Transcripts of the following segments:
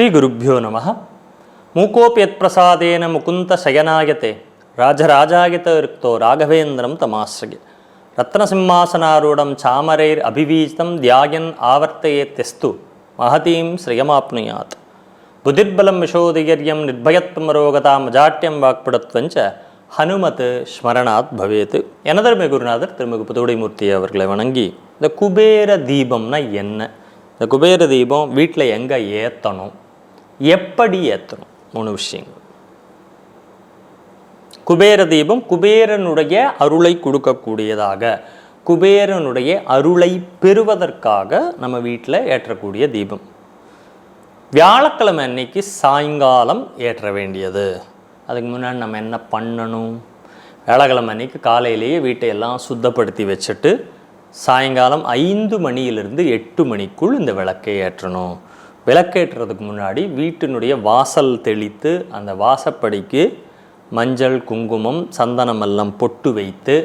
ஸ்ரீகுருப்போ நம. மூக்கோப்பியத்பிரசாதேன முகுந்த சயனாயத்தே ராஜராஜாயத்தோ ராகவேந்திரம் தமாசிரியே ரத்னசிம்மாசனாரூடம் சாமரைர் அபிவீதம் தியாயன் ஆவர்த்தையே தெஸ்து மகதீம் ஸ்ரீயமாப்னுயாத் புதிர்பலம் விஷோதிகரியம் நிர்பயத்வமரோகதாம் அஜாட்டியம் வாக்பிடத்வஞ்ச ஹனுமத் ஸ்மரணாத் பவேத்து எனதருமை குருநாதர் திருமிகு புதுடைமூர்த்தி அவர்களை வணங்கி இந்த குபேர தீபம்னா என்ன இந்த குபேர தீபம் வீட்டில் எங்கே ஏற்றணும் எப்படி ஏற்றணும் மூணு விஷயங்கள். குபேர தீபம் குபேரனுடைய அருளை கொடுக்கக்கூடியதாக குபேரனுடைய அருளை பெறுவதற்காக நம்ம வீட்டில் ஏற்றக்கூடிய தீபம். வியாழக்கிழமை அன்னைக்கு சாயங்காலம் ஏற்ற வேண்டியது. அதுக்கு முன்னாடி நம்ம என்ன பண்ணணும்? வியாழக்கிழமை அன்னைக்கு காலையிலேயே வீட்டை எல்லாம் சுத்தப்படுத்தி வச்சுட்டு சாயங்காலம் ஐந்து மணியிலிருந்து எட்டு மணிக்குள் இந்த விளக்கை ஏற்றணும். விளக்கேற்றுறதுக்கு முன்னாடி வீட்டினுடைய வாசல் தெளித்து அந்த வாசப்படிக்கு மஞ்சள் குங்குமம் சந்தனமெல்லாம் பொட்டு வைத்து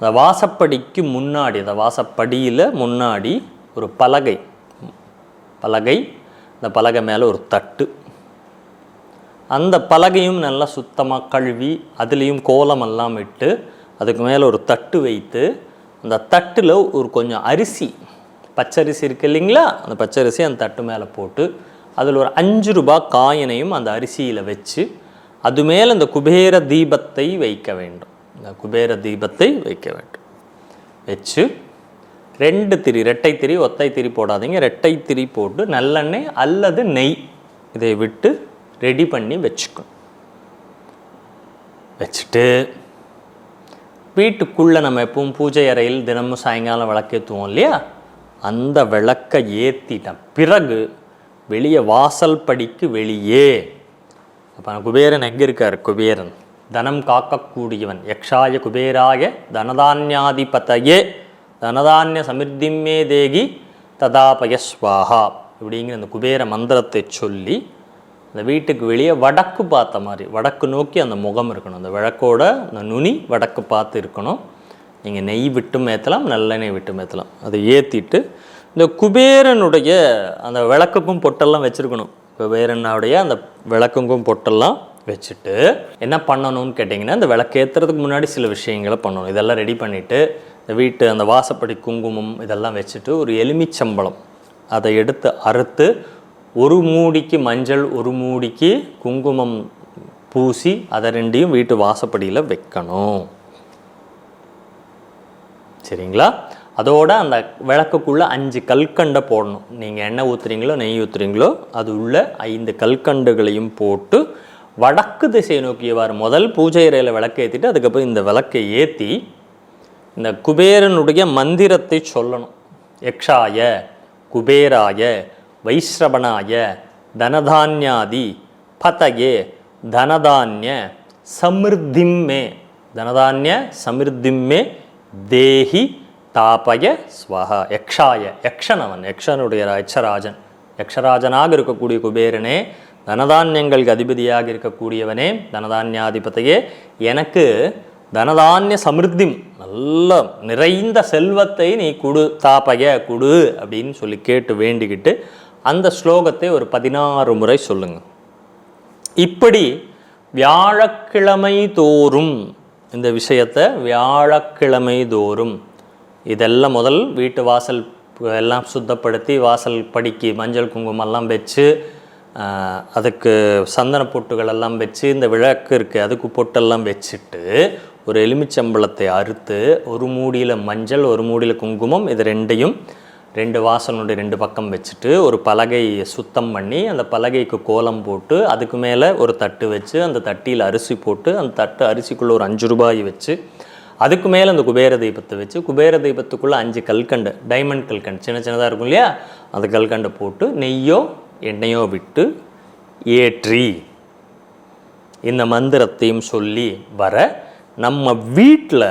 அந்த வாசப்படிக்கு முன்னாடி அந்த வாசப்படியில் முன்னாடி ஒரு பலகை பலகை அந்த பலகை மேலே ஒரு தட்டு. அந்த பலகையும் நல்லா சுத்தமாக கழுவி அதுலேயும் கோலமெல்லாம் இட்டு அதுக்கு மேலே ஒரு தட்டு வைத்து அந்த தட்டில் ஒரு கொஞ்சம் அரிசி பச்சரிசி இருக்குது இல்லைங்களா? அந்த பச்சரிசி அந்த தட்டு மேலே போட்டு அதில் ஒரு அஞ்சு ரூபா காயினையும் அந்த அரிசியில் வச்சு அது மேலே இந்த குபேர தீபத்தை வைக்க வேண்டும். இந்த குபேர தீபத்தை வைக்க வேண்டும். வச்சு ரெண்டு திரி ரெட்டை திரி ஒத்தை திரி போடாதீங்க. ரெட்டை திரி போட்டு நல்லெண்ணெய் அல்லது நெய் இதை விட்டு ரெடி பண்ணி வச்சுக்கணும். வச்சுட்டு வீட்டுக்குள்ளே நம்ம எப்பவும் பூஜை அறையில் தினமும் சாயங்காலம் விளக்கேற்றுவோம் இல்லையா? அந்த விளக்கை ஏற்றிட்ட பிறகு வெளியே வாசல் படிக்கு வெளியே. அப்போ குபேரன் எங்கே இருக்கார்? குபேரன். தனம் காக்கக்கூடியவன். யக்ஷாய குபேராய தனதான்யாதிபதையே. தனதான்ய சமிர்திம்மே தேகி ததாபயஸ்வாகா இப்படிங்கிற அந்த குபேர மந்திரத்தை சொல்லி அந்த வீட்டுக்கு வெளியே வடக்கு பார்த்த மாதிரி வடக்கு நோக்கி அந்த முகம் இருக்கணும். அந்த விளக்கோட அந்த நுனி வடக்கு பார்த்து இருக்கணும். நீங்கள் நெய் விட்டும் ஏற்றலாம் நல்லெண்ணெய் விட்டும் ஏற்றலாம் அதை ஏற்றிட்டு இந்த குபேரனுடைய அந்த விளக்குக்கும் பொட்டெல்லாம் வச்சுருக்கணும். குபேரனுடைய அந்த விளக்குக்கும் பொட்டெல்லாம் வச்சுட்டு என்ன பண்ணணும்னு கேட்டிங்கன்னா இந்த விளக்கு ஏற்றுறதுக்கு முன்னாடி சில விஷயங்களை பண்ணணும். இதெல்லாம் ரெடி பண்ணிவிட்டு இந்த வீட்டு அந்த வாசப்படி குங்குமம் இதெல்லாம் வச்சுட்டு ஒரு எலுமிச்சம்பழம். அதை எடுத்து அறுத்து ஒரு மூடிக்கு மஞ்சள் ஒரு மூடிக்கு குங்குமம் பூசி அதை ரெண்டையும் வீட்டு வாசப்படியில் வைக்கணும். சரிங்களா? அதோட அந்த விளக்குக்குள்ளே அஞ்சு கல்கண்டை போடணும். நீங்கள் எண்ணெய் ஊற்றுறீங்களோ நெய் ஊற்றுறீங்களோ அது உள்ள ஐந்து கல்கண்டுகளையும் போட்டு வடக்கு திசையை நோக்கியவாறு முதல் பூஜை அறையில் விளக்கு ஏற்றிட்டு அதுக்கப்புறம் இந்த விளக்கை ஏற்றி இந்த குபேரனுடைய மந்திரத்தை சொல்லணும். யக்ஷாய குபேராய வைஸ்ரவணாய தனதான்யாதி பதயே தனதான்ய சமிருத்திம்மே தனதான்ய சமிருத்திம்மே தேஹி தாபய ஸ்வஹா யக்ஷாய யக்ஷனவன் யக்ஷனுடைய யக்ஷராஜன் யக்ஷராஜனாக இருக்கக்கூடிய குபேரனே தனதானியங்களுக்கு அதிபதியாக இருக்கக்கூடியவனே தனதானியாதிபதியே எனக்கு தனதானிய சமிருத்தி நல்ல நிறைந்த செல்வத்தை நீ குடு தாப்பக குடு அப்படின்னு சொல்லி கேட்டு வேண்டிக்கிட்டு அந்த ஸ்லோகத்தை ஒரு பதினாறு முறை சொல்லுங்க. இப்படி வியாழக்கிழமை தோறும் இந்த விஷயத்தை வியாழக்கிழமை தோறும் இதெல்லாம் முதல் வீட்டு வாசல் எல்லாம் சுத்தப்படுத்தி வாசல் படிக்கி மஞ்சள் குங்குமம்லாம் வச்சு அதுக்கு சந்தன பொட்டுகள் எல்லாம் வச்சு இந்த விளக்கு இருக்குது அதுக்கு பொட்டெல்லாம் வச்சுட்டு ஒரு எலுமிச்சம்பழத்தை அறுத்து ஒரு மூடியில் மஞ்சள் ஒரு மூடியில் குங்குமம் இது ரெண்டையும் ரெண்டு வாசனுடைய ரெண்டு பக்கம் வச்சுட்டு ஒரு பலகை சுத்தம் பண்ணி அந்த பலகைக்கு கோலம் போட்டு அதுக்கு மேலே ஒரு தட்டு வச்சு அந்த தட்டியில் அரிசி போட்டு அந்த தட்டு அரிசிக்குள்ளே ஒரு அஞ்சு ரூபாய் வச்சு அதுக்கு மேலே அந்த குபேர தீபத்தை வச்சு குபேர தீபத்துக்குள்ளே அஞ்சு கல்கண்டு டைமண்ட் கல்கண்டு சின்ன சின்னதாக இருக்கும் இல்லையா? அந்த கல்கண்டை போட்டு நெய்யோ எண்ணெயோ விட்டு ஏற்றி இந்த மந்திரத்தையும் சொல்லி வர நம்ம வீட்டில்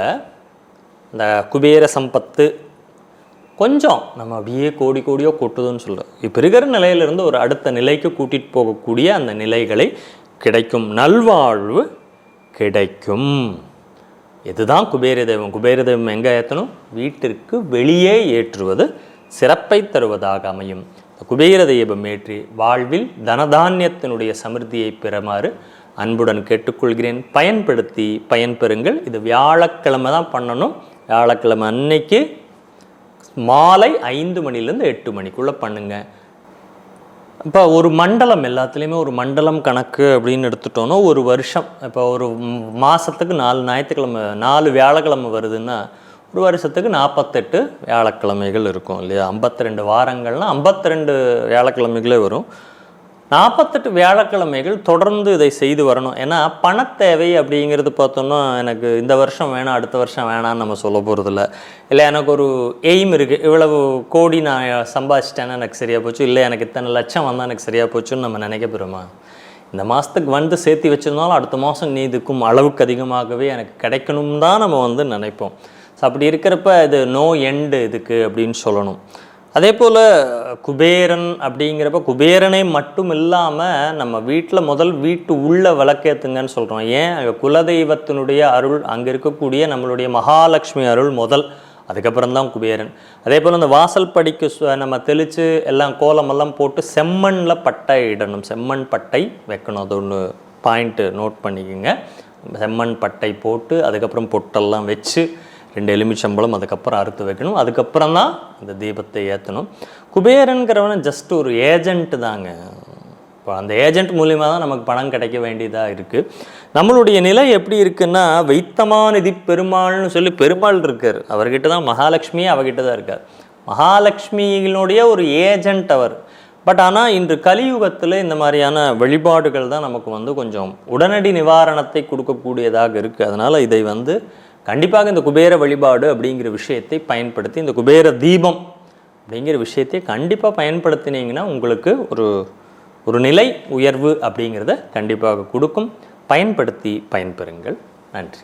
இந்த குபேர சம்பத்து கொஞ்சம் நம்ம அப்படியே கோடி கோடியோ கொட்டுதுன்னு சொல்கிறோம் இப்போ இருக்கிற நிலையிலிருந்து ஒரு அடுத்த நிலைக்கு கூட்டிகிட்டு போகக்கூடிய அந்த நிலைகளை கிடைக்கும். நல்வாழ்வு கிடைக்கும். இதுதான் குபேர தெய்வம்? குபேர தெய்வம் எங்கே ஏற்றணும் வீட்டிற்கு வெளியே ஏற்றுவது சிறப்பை தருவதாக அமையும். குபேர தெய்வம் ஏற்றி வாழ்வில் தனதானியத்தினுடைய சமிருத்தியை பெறுமாறு அன்புடன் கேட்டுக்கொள்கிறேன். பயன்படுத்தி பயன்பெறுங்கள் இது வியாழக்கிழமை தான் பண்ணணும். வியாழக்கிழமை அன்னைக்கு மாலை ஐந்து மணிலேருந்து எட்டு மணிக்குள்ளே பண்ணுங்க. இப்போ ஒரு மண்டலம் எல்லாத்துலேயுமே ஒரு மண்டலம் கணக்கு அப்படின்னு எடுத்துட்டோன்னா ஒரு வருஷம். இப்போ ஒரு மாதத்துக்கு நாலு ஞாயிற்றுக்கிழமை நாலு வியாழக்கிழமை வருதுன்னா ஒரு வருஷத்துக்கு நாற்பத்தெட்டு வியாழக்கிழமைகள் இருக்கும் இல்லையா? ஐம்பத்தி ரெண்டு வாரங்கள்னா ஐம்பத்தி ரெண்டு வியாழக்கிழமைகளே வரும். நாற்பத்தெட்டு வியாழக்கிழமைகள் தொடர்ந்து இதை செய்து வரணும். ஏன்னா பணத்தேவை அப்படிங்கிறது பார்த்தோம்னா எனக்கு இந்த வருஷம் வேணாம் அடுத்த வருஷம் வேணாம்னு நம்ம சொல்ல போகிறதில்ல இல்லை எனக்கு ஒரு எய்ம் இருக்குது இவ்வளவு கோடி நான் சம்பாதிச்சிட்டேன்னா எனக்கு சரியாக போச்சு. இல்லை எனக்கு இத்தனை லட்சம் வந்தால் எனக்கு சரியாக போச்சுன்னு நம்ம நினைக்க போகிறோமா இந்த மாதத்துக்கு வந்து சேர்த்து வச்சிருந்தாலும் அடுத்த மாதம் நீ இதுக்கும் அளவுக்கு அதிகமாகவே எனக்கு கிடைக்கணும் தான் நம்ம வந்து நினைப்போம். ஸோ அப்படி இருக்கிறப்ப இது நோ எண்டு இதுக்கு அப்படின்னு சொல்லணும். அதே போல் குபேரன் அப்படிங்கிறப்ப குபேரனை மட்டும் இல்லாமல் நம்ம வீட்டில் முதல் வீட்டு உள்ள விளக்கேற்றுங்கன்னு சொல்கிறோம் ஏன்? அங்கே குலதெய்வத்தினுடைய அருள் அங்கே இருக்கக்கூடிய நம்மளுடைய மகாலட்சுமி அருள் முதல். அதுக்கப்புறம் தான் குபேரன். அதே போல் அந்த வாசல் படிக்கு நம்ம தெளித்து எல்லாம் கோலமெல்லாம் போட்டு செம்மண்ணில் பட்டை இடணும். செம்மண் பட்டை வைக்கணும். அது ஒன்று பாயிண்ட்டு நோட் பண்ணிக்கோங்க. செம்மண் பட்டை போட்டு அதுக்கப்புறம் பொட்டெல்லாம் வச்சு ரெண்டு எலுமிச்சம்பழம் அதுக்கப்புறம் அறுத்து வைக்கணும். அதுக்கப்புறம் தான் இந்த தீபத்தை ஏற்றணும் குபேரனுங்கிறவன ஜஸ்ட் ஒரு ஏஜென்ட் தாங்க. இப்போ அந்த ஏஜென்ட் மூலியமாக தான் நமக்கு பணம் கிடைக்க வேண்டியதாக இருக்குது நம்மளுடைய நிலை எப்படி இருக்குன்னா வைத்தமாநிதி பெருமாள்னு சொல்லி பெருமாள் இருக்கார். அவர்கிட்ட தான் மகாலட்சுமியே அவர்கிட்ட தான் இருக்கார். மகாலட்சுமியினுடைய ஒரு ஏஜென்ட் அவர். பட் ஆனால் இன்று கலியுகத்தில் இந்த மாதிரியான வழிபாடுகள் தான் நமக்கு வந்து கொஞ்சம் உடனடி நிவாரணத்தை கொடுக்கக்கூடியதாக இருக்குது அதனால் இதை வந்து கண்டிப்பாக இந்த குபேர வழிபாடு அப்படிங்கிற விஷயத்தை பயன்படுத்தி இந்த குபேர தீபம் அப்படிங்கிற விஷயத்தை கண்டிப்பாக பயன்படுத்தினீங்கன்னா உங்களுக்கு ஒரு ஒரு நிலை உயர்வு அப்படிங்கிறத கண்டிப்பாக கொடுக்கும். பயன்படுத்தி பயன்பெறுங்கள். நன்றி.